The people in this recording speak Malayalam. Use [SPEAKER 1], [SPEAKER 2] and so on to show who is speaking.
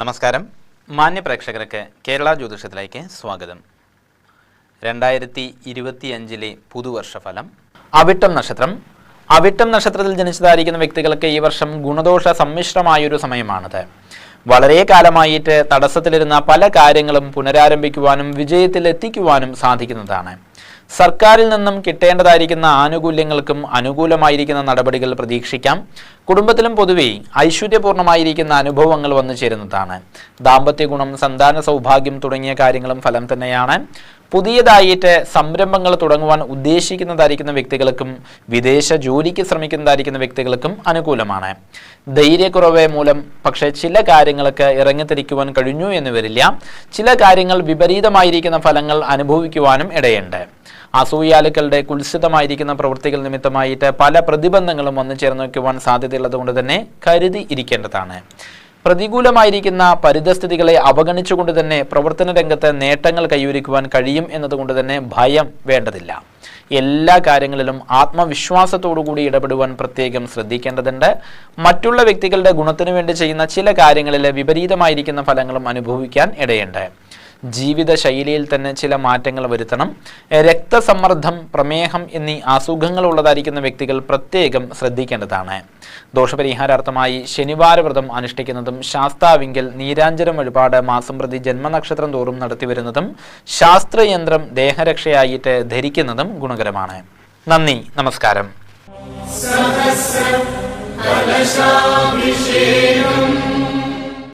[SPEAKER 1] നമസ്കാരം. മാന്യ പ്രേക്ഷകർക്ക് കേരള ജ്യോതിഷത്തിലേക്ക് സ്വാഗതം. രണ്ടായിരത്തി ഇരുപത്തിയഞ്ചിലെ പുതുവർഷഫലം. അവിട്ടം നക്ഷത്രം. അവിട്ടം നക്ഷത്രത്തിൽ ജനിച്ചതായിരിക്കുന്ന വ്യക്തികൾക്ക് ഈ വർഷം ഗുണദോഷ സമ്മിശ്രമായൊരു സമയമാണത്. വളരെ കാലമായിട്ട് തടസ്സത്തിലിരുന്ന പല കാര്യങ്ങളും പുനരാരംഭിക്കുവാനും വിജയത്തിൽ എത്തിക്കുവാനും സാധിക്കുന്നതാണ്. സർക്കാരിൽ നിന്നും കിട്ടേണ്ടതായിരിക്കുന്ന ആനുകൂല്യങ്ങൾക്കും അനുകൂലമായിരിക്കുന്ന നടപടികൾ പ്രതീക്ഷിക്കാം. കുടുംബത്തിലും പൊതുവെ ഐശ്വര്യപൂർണമായിരിക്കുന്ന അനുഭവങ്ങൾ വന്നു ചേരുന്നതാണ്. ദാമ്പത്യ ഗുണം സന്താന സൗഭാഗ്യം തുടങ്ങിയ കാര്യങ്ങളും ഫലം തന്നെയാണ്. പുതിയതായിട്ട് സംരംഭങ്ങൾ തുടങ്ങുവാൻ ഉദ്ദേശിക്കുന്നതായിരിക്കുന്ന വ്യക്തികൾക്കും വിദേശ ജോലിക്ക് ശ്രമിക്കുന്നതായിരിക്കുന്ന വ്യക്തികൾക്കും അനുകൂലമാണ്. ധൈര്യക്കുറവ് മൂലം പക്ഷേ ചില കാര്യങ്ങൾക്ക് ഇറങ്ങിത്തിരിക്കുവാൻ കഴിഞ്ഞു എന്ന് വരില്ല. ചില കാര്യങ്ങൾ വിപരീതമായിരിക്കുന്ന ഫലങ്ങൾ അനുഭവിക്കുവാനും ഇടയുണ്ട്. അസൂയാലുക്കളുടെ കുൽസിതമായിരിക്കുന്ന പ്രവൃത്തികൾ നിമിത്തമായിട്ട് പല പ്രതിബന്ധങ്ങളും വന്നു ചേർന്ന് വയ്ക്കുവാൻ സാധ്യതയുള്ളത് കൊണ്ട് തന്നെ കരുതി ഇരിക്കേണ്ടതാണ്. പ്രതികൂലമായിരിക്കുന്ന പരിതസ്ഥിതികളെ അവഗണിച്ചുകൊണ്ട് തന്നെ പ്രവർത്തന രംഗത്ത് നേട്ടങ്ങൾ കൈവരിക്കുവാൻ കഴിയും എന്നതുകൊണ്ട് തന്നെ ഭയം വേണ്ടതില്ല. എല്ലാ കാര്യങ്ങളിലും ആത്മവിശ്വാസത്തോടുകൂടി ഇടപെടുവാൻ പ്രത്യേകം ശ്രദ്ധിക്കേണ്ടതുണ്ട്. മറ്റുള്ള വ്യക്തികളുടെ ഗുണത്തിനു വേണ്ടി ചെയ്യുന്ന ചില കാര്യങ്ങളിലെ വിപരീതമായിരിക്കുന്ന ഫലങ്ങളും അനുഭവിക്കാൻ ഇടയുണ്ട്. ജീവിത ശൈലിയിൽ തന്നെ ചില മാറ്റങ്ങൾ വരുത്തണം. രക്തസമ്മർദ്ദം പ്രമേഹം എന്നീ അസുഖങ്ങൾ ഉള്ളതായിരിക്കുന്ന വ്യക്തികൾ പ്രത്യേകം ശ്രദ്ധിക്കേണ്ടതാണ്. ദോഷപരിഹാരാർത്ഥമായി ശനിവാര വ്രതം അനുഷ്ഠിക്കുന്നതും ശാസ്താവിങ്കൽ നീരാഞ്ജനം വഴിപാട് മാസം പ്രതി ജന്മനക്ഷത്രം തോറും നടത്തിവരുന്നതും ശാസ്ത്രയന്ത്രം ദേഹരക്ഷയായിട്ട് ധരിക്കുന്നതും ഗുണകരമാണ്. നന്ദി നമസ്കാരം.
[SPEAKER 2] കലശാഭിഷേകം